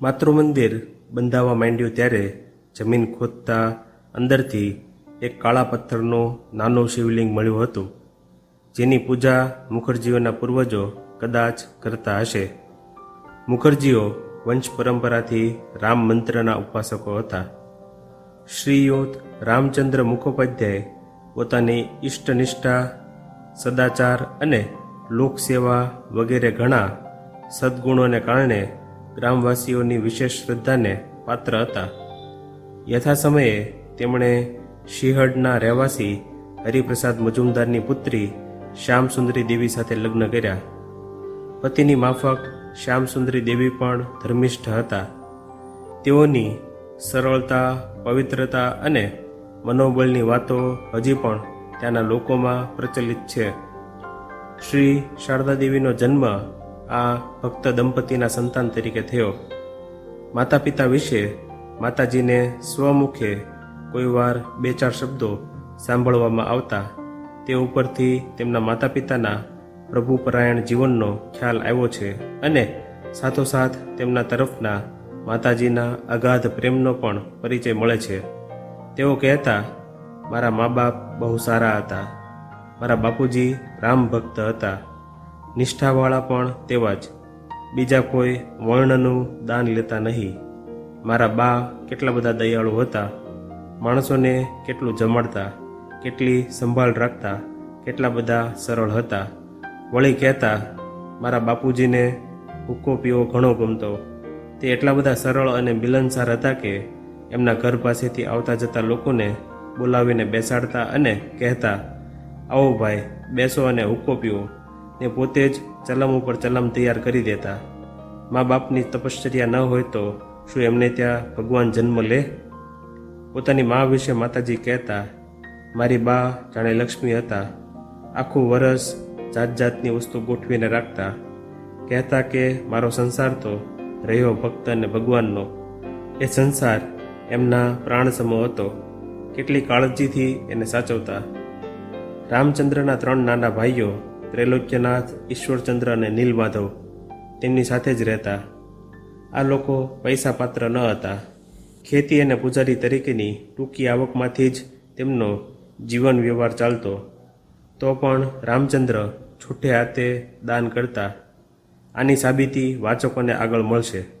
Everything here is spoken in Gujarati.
માતૃમંદિર બંધાવવા માંડ્યું ત્યારે જમીન ખોદતા અંદરથી એક કાળા પથ્થરનું નાનું શિવલિંગ મળ્યું હતું, જેની પૂજા મુખર્જીઓના પૂર્વજો કદાચ કરતા હશે. મુખર્જીઓ વંશ પરંપરાથી રામ મંત્રના ઉપાસકો હતા. શ્રીયુત રામચંદ્ર મુખોપાધ્યાય પોતાની ઇષ્ટનિષ્ઠા સદાચાર અને લોકસેવા વગેરે ઘણા સદ્ગુણોને કારણે ગ્રામવાસીઓની વિશેષ શ્રદ્ધાને પાત્ર હતા. યથા સમયે તેમણે શિહડના રહેવાસી હરિપ્રસાદ મજુમદારની પુત્રી શ્યામસુંદરી દેવી સાથે લગ્ન કર્યા. પતિની માફક શ્યામસુંદરી દેવી પણ ધર્મિષ્ઠ હતા. તેઓની સરળતા, પવિત્રતા અને મનોબળની વાતો હજી પણ ત્યાંના લોકોમાં પ્રચલિત છે. શ્રી શારદા દેવીનો જન્મ આ ભક્ત દંપતીના સંતાન તરીકે થયો. માતા પિતા વિશે માતાજીને સ્વમુખે કોઈવાર બે ચાર શબ્દો સાંભળવામાં આવતા, તે ઉપરથી તેમના માતા પિતાના પ્રભુપરાયણ જીવનનો ખ્યાલ આવ્યો છે અને સાથોસાથ તેમના તરફના માતાજીના અગાધ પ્રેમનો પણ પરિચય મળે છે. તેઓ કહેતા, મારા મા બાપ બહુ સારા હતા. મારા બાપુજી રામ ભક્ત હતા. નિષ્ઠાવાળા પણ તેવા જ. બીજા કોઈ વર્ણનું દાન લેતા નહીં. મારા બા કેટલા બધા દયાળુ હતા. માણસોને કેટલું જમાડતા, કેટલી સંભાળ રાખતા, કેટલા બધા સરળ હતા. વળી કહેતા, મારા બાપુજીને હુક્કો પીવો ઘણો ગમતો. તે એટલા બધા સરળ અને મિલનસાર હતા કે એમના ઘર પાસેથી આવતા જતા લોકોને બોલાવીને બેસાડતા અને કહેતા, આવો ભાઈ, બેસો અને હુક્કો પીવો. ને પોતે જ ચલમ ઉપર ચલમ તૈયાર કરી દેતા. મા બાપની તપશ્ચર્યા ન હોય તો શું એમને ત્યાં ભગવાન જન્મ લે? પોતાની મા વિશે માતાજી કહેતા, મારી બા જાણે લક્ષ્મી હતા. આખું વરસ જાત જાતની વસ્તુ ગોઠવીને રાખતા. કહેતા કે મારો સંસાર તો રહ્યો ભક્ત અને ભગવાનનો. એ સંસાર એમના પ્રાણ સમો હતો. કેટલી કાળજીથી એને સાચવતા. રામચંદ્રના ત્રણ નાના ભાઈઓ ત્રૈલોક્યનાથ, ઈશ્વરચંદ્ર અને નીલમાધવ તેમની સાથે જ રહેતા. આ લોકો પૈસા પાત્ર ન હતા. ખેતી અને પૂજારી તરીકેની ટૂંકી આવકમાંથી જ તેમનો જીવન વ્યવહાર ચાલતો. તો પણ રામચંદ્ર છૂટે હાથે દાન કરતા. આની સાબિતી વાચકોને આગળ મળશે.